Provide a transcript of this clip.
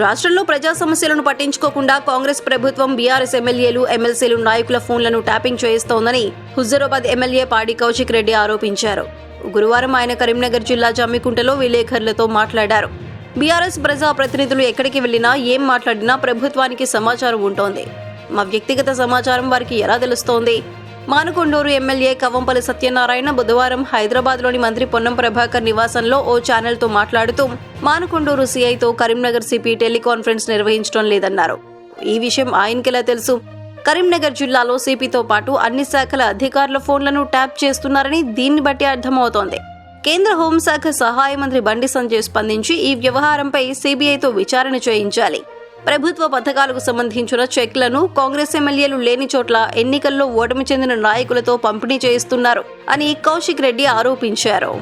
రాష్ట్రంలో ప్రజా సమస్యలను పట్టించుకోకుండా కాంగ్రెస్ ప్రభుత్వం బీఆర్ఎస్ ఎమ్మెల్యేలు ఎమ్మెల్సీలు నాయకుల ఫోన్లను ట్యాపింగ్ చేయిస్తోందని హుజరాబాద్ ఎమ్మెల్యే పాడి కౌశిక్ రెడ్డి ఆరోపించారు. గురువారం ఆయన కరీంనగర్ జిల్లా జమ్మికుంటలో విలేకరులతో మాట్లాడారు. బీఆర్ఎస్ ప్రజా ప్రతినిధులు ఎక్కడికి వెళ్ళినా ఏం మాట్లాడినా ప్రభుత్వానికి సమాచారం ఉంటోంది. మా వ్యక్తిగత సమాచారం వారికి ఎలా తెలుస్తోంది? మానుకొండూరు ఎమ్మెల్యే కవంపల్లి సత్యనారాయణ బుధవారం హైదరాబాద్లోని మంత్రి పొన్నం ప్రభాకర్ నివాసంలో ఓ ఛానల్తో మాట్లాడుతూ మానుకొండూరు సీఐతో కరీంనగర్ సిపి టెలికాన్ఫరెన్స్ నిర్వహించడం లేదన్నారు. ఈ విషయం ఆయనకెలా తెలుసు? కరీంనగర్ జిల్లాలో సిపితో పాటు అన్ని శాఖల అధికారుల ఫోన్లను ట్యాప్ చేస్తున్నారని దీన్ని బట్టి అర్థమవుతోంది. కేంద్ర హోంశాఖ సహాయ మంత్రి బండి సంజయ్ స్పందించి ఈ వ్యవహారంపై సిబిఐతో విచారణ చేయించాలి. ప్రభుత్వ పథకాలకు సంబంధించిన చెక్లను కాంగ్రెస్ ఎమ్మెల్యేలు లేని చోట్ల ఎన్నికల్లో ఓటమి చెందిన నాయకులతో పంపిణీ చేయిస్తున్నారు అని కౌశిక్ రెడ్డి ఆరోపించారు.